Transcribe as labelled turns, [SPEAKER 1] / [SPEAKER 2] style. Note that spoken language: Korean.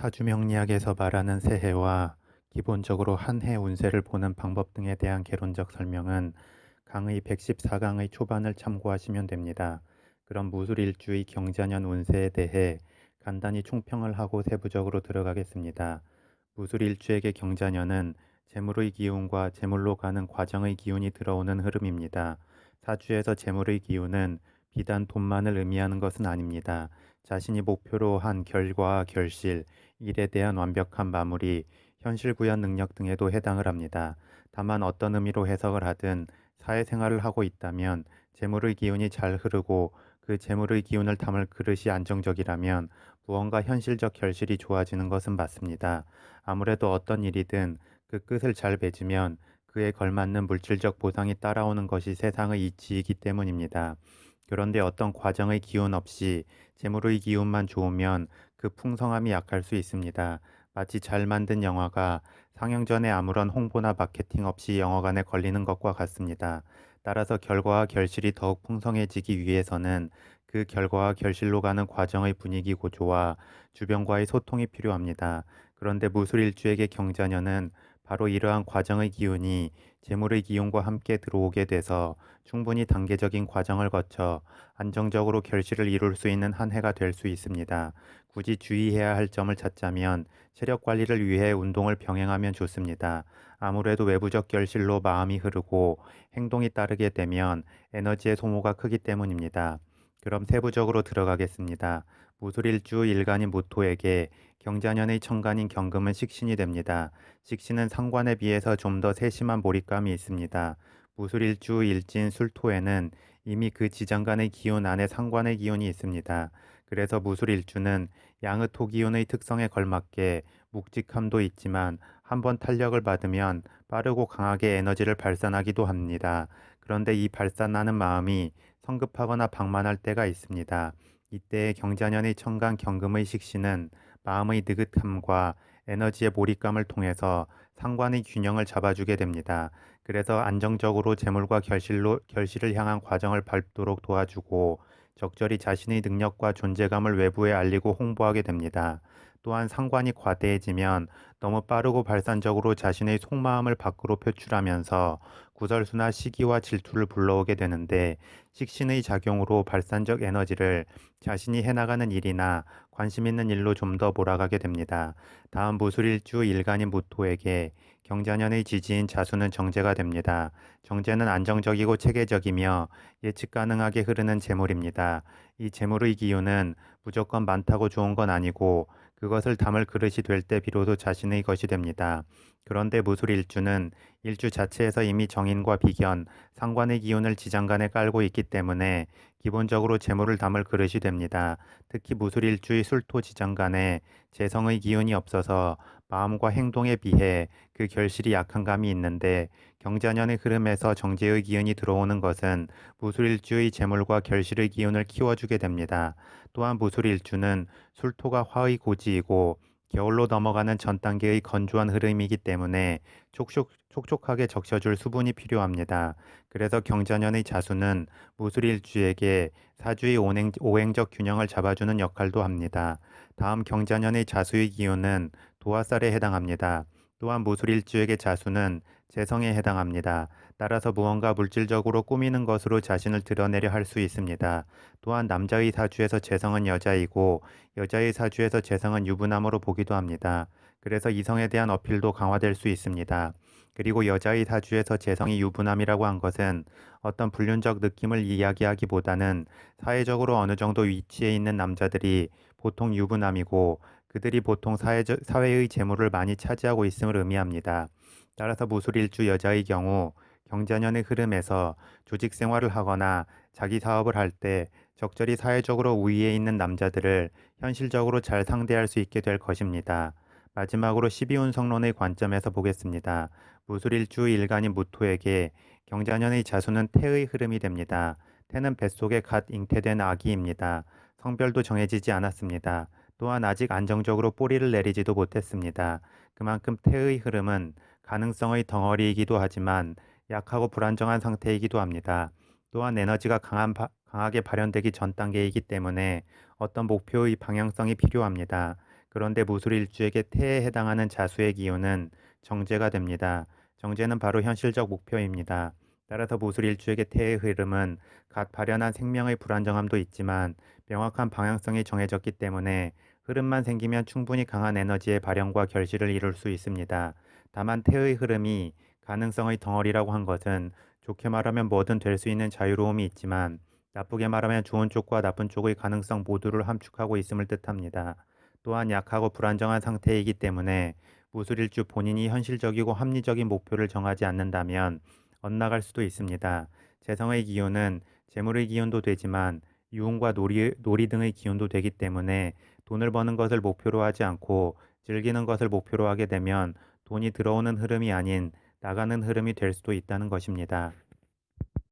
[SPEAKER 1] 사주명리학에서 말하는 새해와 기본적으로 한 해 운세를 보는 방법 등에 대한 개론적 설명은 강의 114강의 초반을 참고하시면 됩니다. 그럼 무술일주의 경자년 운세에 대해 간단히 총평을 하고 세부적으로 들어가겠습니다. 무술일주에게 경자년은 재물의 기운과 재물로 가는 과정의 기운이 들어오는 흐름입니다. 사주에서 재물의 기운은 비단 돈만을 의미하는 것은 아닙니다. 자신이 목표로 한 결과, 결실, 일에 대한 완벽한 마무리, 현실 구현 능력 등에도 해당을 합니다. 다만 어떤 의미로 해석을 하든 사회생활을 하고 있다면 재물의 기운이 잘 흐르고 그 재물의 기운을 담을 그릇이 안정적이라면 무언가 현실적 결실이 좋아지는 것은 맞습니다. 아무래도 어떤 일이든 그 끝을 잘 맺으면 그에 걸맞는 물질적 보상이 따라오는 것이 세상의 이치이기 때문입니다. 그런데 어떤 과정의 기운 없이 재물의 기운만 좋으면 그 풍성함이 약할 수 있습니다. 마치 잘 만든 영화가 상영 전에 아무런 홍보나 마케팅 없이 영화관에 걸리는 것과 같습니다. 따라서 결과와 결실이 더욱 풍성해지기 위해서는 그 결과와 결실로 가는 과정의 분위기 고조와 주변과의 소통이 필요합니다. 그런데 무술일주에게 경자년은 바로 이러한 과정의 기운이 재물의 기운과 함께 들어오게 돼서 충분히 단계적인 과정을 거쳐 안정적으로 결실을 이룰 수 있는 한 해가 될 수 있습니다. 굳이 주의해야 할 점을 찾자면 체력 관리를 위해 운동을 병행하면 좋습니다. 아무래도 외부적 결실로 마음이 흐르고 행동이 따르게 되면 에너지의 소모가 크기 때문입니다. 그럼 세부적으로 들어가겠습니다. 무술일주 일간인 무토에게 경자년의 천간인 경금은 식신이 됩니다. 식신은 상관에 비해서 좀 더 세심한 몰입감이 있습니다. 무술일주 일진 술토에는 이미 그 지장간의 기운 안에 상관의 기운이 있습니다. 그래서 무술일주는 양의 토기운의 특성에 걸맞게 묵직함도 있지만 한번 탄력을 받으면 빠르고 강하게 에너지를 발산하기도 합니다. 그런데 이 발산하는 마음이 성급하거나 방만할 때가 있습니다. 이때 경자년의 천간 경금의 식신은 마음의 느긋함과 에너지의 몰입감을 통해서 상관의 균형을 잡아주게 됩니다. 그래서 안정적으로 재물과 결실로, 결실을 향한 과정을 밟도록 도와주고 적절히 자신의 능력과 존재감을 외부에 알리고 홍보하게 됩니다. 또한 상관이 과대해지면 너무 빠르고 발산적으로 자신의 속마음을 밖으로 표출하면서 구설수나 시기와 질투를 불러오게 되는데 식신의 작용으로 발산적 에너지를 자신이 해나가는 일이나 관심 있는 일로 좀 더 몰아가게 됩니다. 다음 무술일주 일간인 무토에게 경자년의 지지인 자수는 정제가 됩니다. 정제는 안정적이고 체계적이며 예측 가능하게 흐르는 재물입니다. 이 재물의 기운은 무조건 많다고 좋은 건 아니고 그것을 담을 그릇이 될 때 비로소 자신의 것이 됩니다. 그런데 무술 일주는 일주 자체에서 이미 정인과 비견, 상관의 기운을 지장간에 깔고 있기 때문에 기본적으로 재물을 담을 그릇이 됩니다. 특히 무술 일주의 술토 지장간에 재성의 기운이 없어서 마음과 행동에 비해 그 결실이 약한 감이 있는데 경자년의 흐름에서 정제의 기운이 들어오는 것은 무술일주의 재물과 결실의 기운을 키워주게 됩니다. 또한 무술일주는 술토가 화의 고지이고 겨울로 넘어가는 전 단계의 건조한 흐름이기 때문에 촉촉, 촉촉하게 적셔줄 수분이 필요합니다. 그래서 경자년의 자수는 무술일주에게 사주의 오행, 오행적 균형을 잡아주는 역할도 합니다. 다음 경자년의 자수의 기운은 도화살에 해당합니다. 또한 무술일주에게 자수는 재성에 해당합니다. 따라서 무언가 물질적으로 꾸미는 것으로 자신을 드러내려 할 수 있습니다. 또한 남자의 사주에서 재성은 여자이고 여자의 사주에서 재성은 유부남으로 보기도 합니다. 그래서 이성에 대한 어필도 강화될 수 있습니다. 그리고 여자의 사주에서 재성이 유부남이라고 한 것은 어떤 불륜적 느낌을 이야기하기보다는 사회적으로 어느 정도 위치에 있는 남자들이 보통 유부남이고 그들이 보통 사회적, 사회의 재물을 많이 차지하고 있음을 의미합니다. 따라서 무술일주 여자의 경우 경자년의 흐름에서 조직 생활을 하거나 자기 사업을 할 때 적절히 사회적으로 우위에 있는 남자들을 현실적으로 잘 상대할 수 있게 될 것입니다. 마지막으로 12운성론의 관점에서 보겠습니다. 무술일주 일간인 무토에게 경자년의 자수는 태의 흐름이 됩니다. 태는 뱃속에 갓 잉태된 아기입니다. 성별도 정해지지 않았습니다. 또한 아직 안정적으로 뿌리를 내리지도 못했습니다. 그만큼 태의 흐름은 가능성의 덩어리이기도 하지만 약하고 불안정한 상태이기도 합니다. 또한 에너지가 강한 바, 강하게 발현되기 전 단계이기 때문에 어떤 목표의 방향성이 필요합니다. 그런데 무술일주에게 태에 해당하는 자수의 기운은 정제가 됩니다. 정제는 바로 현실적 목표입니다. 따라서 무술일주에게 태의 흐름은 갓 발현한 생명의 불안정함도 있지만 명확한 방향성이 정해졌기 때문에 흐름만 생기면 충분히 강한 에너지의 발현과 결실을 이룰 수 있습니다. 다만 태의 흐름이 가능성의 덩어리라고 한 것은 좋게 말하면 뭐든 될 수 있는 자유로움이 있지만 나쁘게 말하면 좋은 쪽과 나쁜 쪽의 가능성 모두를 함축하고 있음을 뜻합니다. 또한 약하고 불안정한 상태이기 때문에 무술일주 본인이 현실적이고 합리적인 목표를 정하지 않는다면 엇나갈 수도 있습니다. 재성의 기운은 재물의 기운도 되지만 유흥과 놀이, 놀이 등의 기운도 되기 때문에 돈을 버는 것을 목표로 하지 않고 즐기는 것을 목표로 하게 되면 돈이 들어오는 흐름이 아닌 나가는 흐름이 될 수도 있다는 것입니다.